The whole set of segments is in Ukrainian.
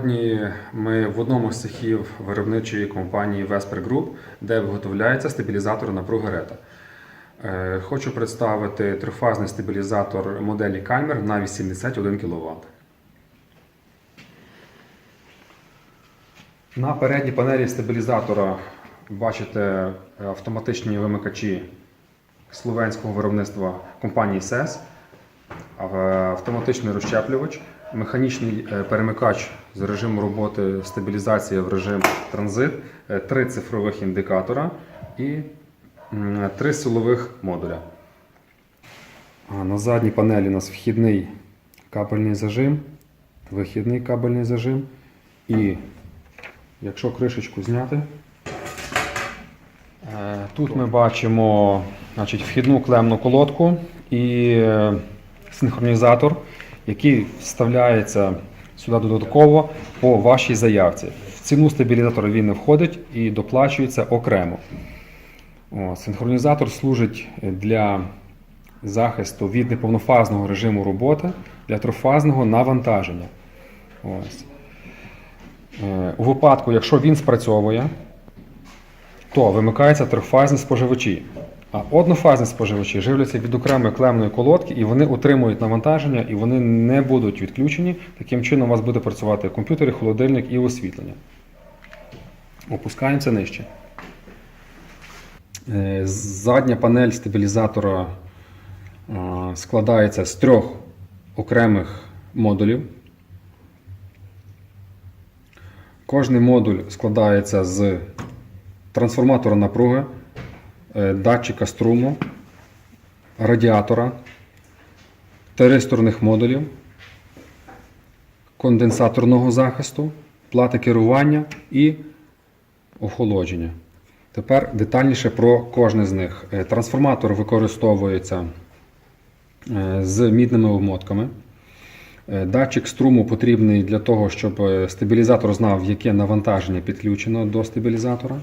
Сьогодні ми в одному з цехів виробничої компанії Vesper Group, де виготовляється стабілізатор напруги Рета. Е, Хочу представити трифазний стабілізатор моделі Calmer на 81 кВт. На передній панелі стабілізатора бачите автоматичні вимикачі словенського виробництва компанії SES, автоматичний розщеплювач, механічний е, перемикач з режиму роботи стабілізація в режим транзит, е, три цифрових індикатора і три силових модуля. На задній панелі у нас вхідний кабельний зажим, вихідний кабельний зажим і якщо кришечку зняти, Е, Тут ми бачимо значить, вхідну клемну колодку і е, синхронізатор, який вставляється сюди додатково по вашій заявці. В ціну стабілізатора він не входить і доплачується окремо. О, синхронізатор служить для захисту від неповнофазного режиму роботи для трофазного навантаження. Ось. Е, У випадку, якщо він спрацьовує, то вимикаються трьохфазні споживачі. Однофазні споживачі живляться від окремої клемної колодки і вони отримують навантаження і вони не будуть відключені. Таким чином у вас буде працювати комп'ютер, холодильник і освітлення. Опускаємося нижче. Е, Задня панель стабілізатора е, складається з трьох окремих модулів. Кожний модуль складається з трансформатора напруги, датчика струму, радіатора, тиристорних модулів, конденсаторного захисту, плати керування і охолодження. Тепер детальніше про кожне з них. Е, Трансформатор використовується е, з мідними обмотками. Е, Датчик струму потрібний для того, щоб е, стабілізатор знав, яке навантаження підключено до стабілізатора.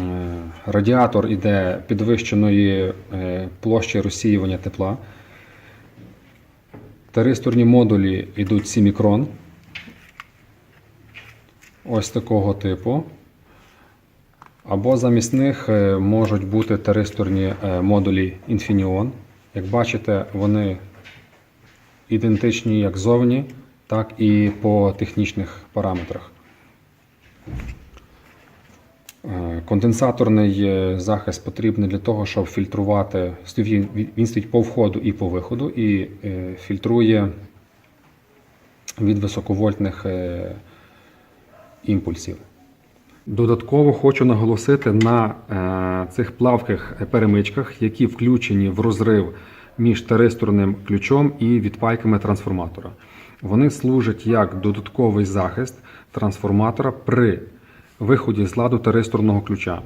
Е, Радіатор іде підвищеної е, площі розсіювання тепла. Теристорні модулі йдуть 7 мікрон. Ось такого типу. Або замість них е, можуть бути теристорні е, модулі Infineon. Як бачите, вони ідентичні як зовні, так і по технічних параметрах. Е, Конденсаторний е, захист потрібний для того, щоб фільтрувати. Він стоїть по входу і по виходу, і е, фільтрує від високовольтних імпульсів. Додатково хочу наголосити на цих плавких перемичках, які включені в розрив між теристорним ключом і відпайками трансформатора. Вони служать як додатковий захист трансформатора при виході з ладу теристорного ключа.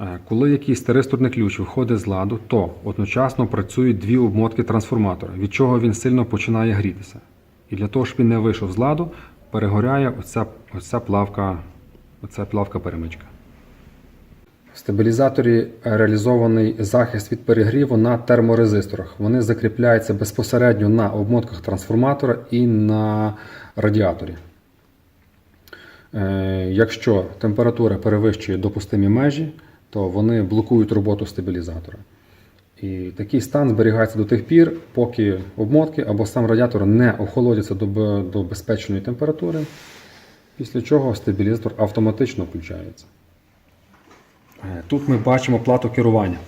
Е, Коли якийсь теристорний ключ виходить з ладу, то одночасно працюють дві обмотки трансформатора, від чого він сильно починає грітися. І для того, щоб він не вийшов з ладу, перегоряє оця, оця плавка, оця плавка перемичка. В стабілізаторі реалізований захист від перегріву на терморезисторах. Вони закріпляються безпосередньо на обмотках трансформатора і на радіаторі. Е, Якщо температура перевищує допустимі межі, то вони блокують роботу стабілізатора. І такий стан зберігається до тих пір, поки обмотки або сам радіатор не охолодяться до, безпечної температури, після чого стабілізатор автоматично включається. Е, Тут ми бачимо плату керування,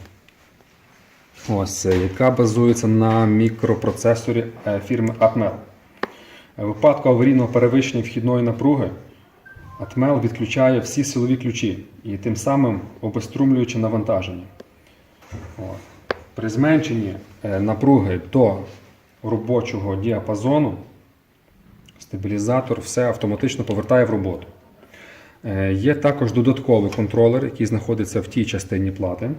Ось, е, яка базується на мікропроцесорі фірми Atmel. У випадку аварійного перевищення вхідної напруги Atmel відключає всі силові ключі і тим самим обеструмлюючи навантаження. При зменшенні е, напруги до робочого діапазону стабілізатор все автоматично повертає в роботу. Е, Є також додатковий контролер, який знаходиться в тій частині плати,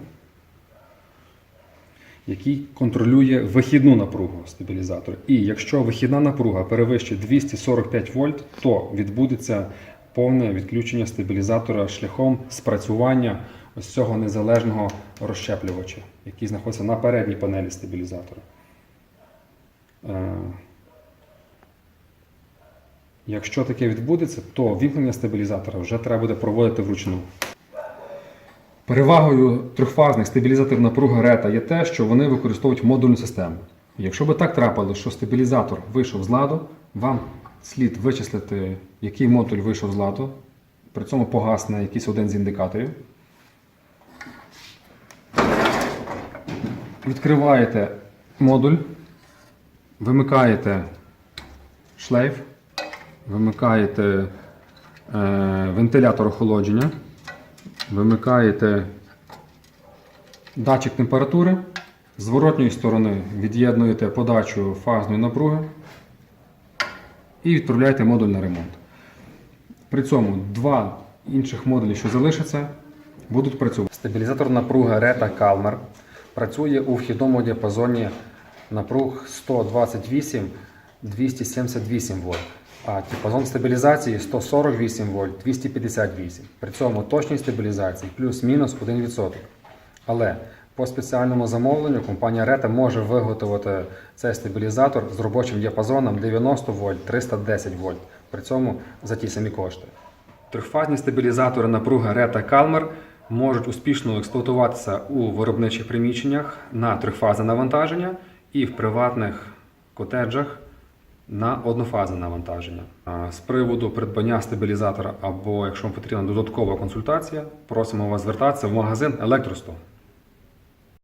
який контролює вихідну напругу стабілізатора. І якщо вихідна напруга перевищить 245 вольт, то відбудеться повне відключення стабілізатора шляхом спрацювання ось цього незалежного розщеплювача, який знаходиться на передній панелі стабілізатора. Е, Якщо таке відбудеться, то вімкнення стабілізатора вже треба буде проводити вручну. Перевагою трьохфазних стабілізаторів напруги рета є те, що вони використовують модульну систему. Якщо би так трапилось, що стабілізатор вийшов з ладу, вам слід вичислити, який модуль вийшов з ладу, при цьому погасне якийсь один з індикаторів. Відкриваєте модуль, вимикаєте шлейф, вимикаєте е, вентилятор охолодження, вимикаєте датчик температури, з зворотньої сторони від'єднуєте подачу фазної напруги і відправляєте модуль на ремонт. При цьому два інших модулі, що залишаться, будуть працювати. Стабілізатор напруги Reta Calmer працює у вхідному діапазоні напруг 128-278 вольт, а діапазон стабілізації 148 вольт 258. При цьому точність стабілізації плюс-мінус 1%. Але по спеціальному замовленню компанія Reta може виготовити цей стабілізатор з робочим діапазоном 90 вольт 310 вольт. При цьому за ті самі кошти. Трьохфазні стабілізатори напруги Reta Calmer можуть успішно експлуатуватися у виробничих приміщеннях на трьохфазне навантаження і в приватних котеджах на однофазне навантаження. З приводу придбання стабілізатора або якщо вам потрібна додаткова консультація, просимо вас звертатися в магазин Електростол.